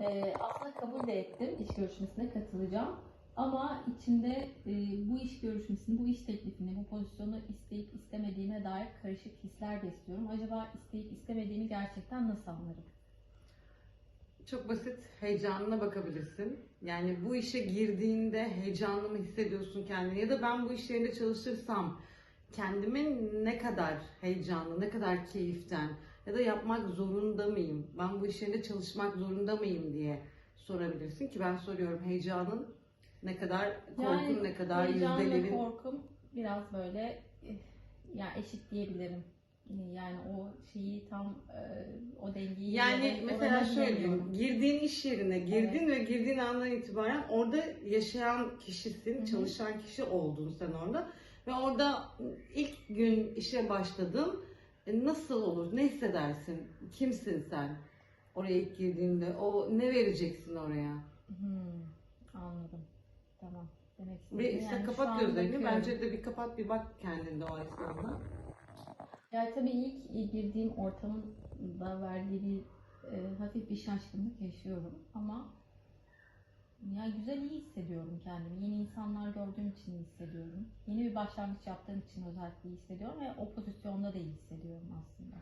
Ee, aslında kabul de ettim. iş görüşmesine katılacağım. Ama içimde e, bu iş görüşmesini, bu iş teklifini, bu pozisyonu isteyip istemediğime dair karışık hisler de istiyorum. Acaba isteyip istemediğimi gerçekten nasıl anlarım? Çok basit, heyecanına bakabilirsin. Yani bu işe girdiğinde heyecanlı mı hissediyorsun kendini ya da ben bu iş yerinde çalışırsam kendime ne kadar heyecanlı, ne kadar keyiften ya da yapmak zorunda mıyım? Ben bu iş yerinde çalışmak zorunda mıyım diye sorabilirsin ki ben soruyorum heyecanın ne kadar, korkun ne kadar, heyecan yüzdelerin korkum biraz böyle eh, ya eşit diyebilirim. Yani o şeyi tam e, o dengeyi Yani mesela şöyle diyeyim, girdiğin iş yerine girdin ve girdiğin andan itibaren orada yaşayan kişisin, Hı hı. çalışan kişi oldun sen orada. Ve orada ilk gün işe başladın, e, nasıl olur, ne hissedersin, kimsin sen oraya ilk girdiğinde, o ne vereceksin oraya? Hmm, anladım. Tamam. Demek Ve istediğim işte yani kapat gözlerini, bence de bir kapat bir bak kendinde o esnada. Yani tabii ilk girdiğim ortamın da verdiği bir e, hafif bir şaşkınlık yaşıyorum ama ya güzel iyi hissediyorum kendimi. Yeni insanlar gördüğüm için iyi hissediyorum. Yeni bir başlangıç yaptığım için özellikle iyi hissediyorum ve o pozisyonda da iyi hissediyorum aslında.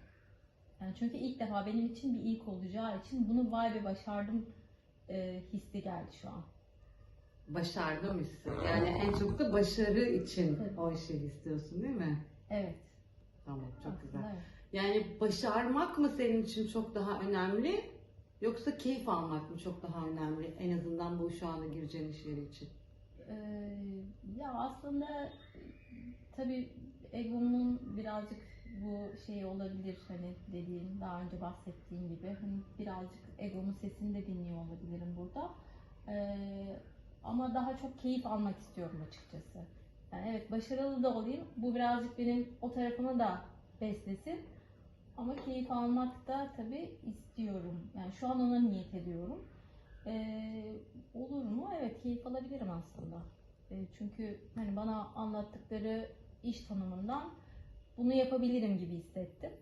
Yani çünkü ilk defa benim için bir ilk olacağı için bunu vay be başardım e, hissi geldi şu an. Başardım hissi. Yani en çok da başarı için Evet. o işi istiyorsun değil mi? Evet. Tamam, çok aslında güzel. evet. Yani başarmak mı senin için çok daha önemli yoksa keyif almak mı çok daha önemli en şu anda gireceğin iş yeri için? Ee, ya aslında tabii egomun birazcık bu şey olabilir hani dediğim daha önce bahsettiğim gibi hani birazcık egomun sesini de dinliyor olabilirim burada. Ee, ama daha çok keyif almak istiyorum açıkçası. Yani evet başarılı da olayım. Bu birazcık benim o tarafımı da beslesin. Ama keyif almak da tabii istiyorum. Yani şu an ona niyet ediyorum. Ee, olur mu? Evet keyif alabilirim aslında. Ee, çünkü hani bana anlattıkları iş tanımından bunu yapabilirim gibi hissettim.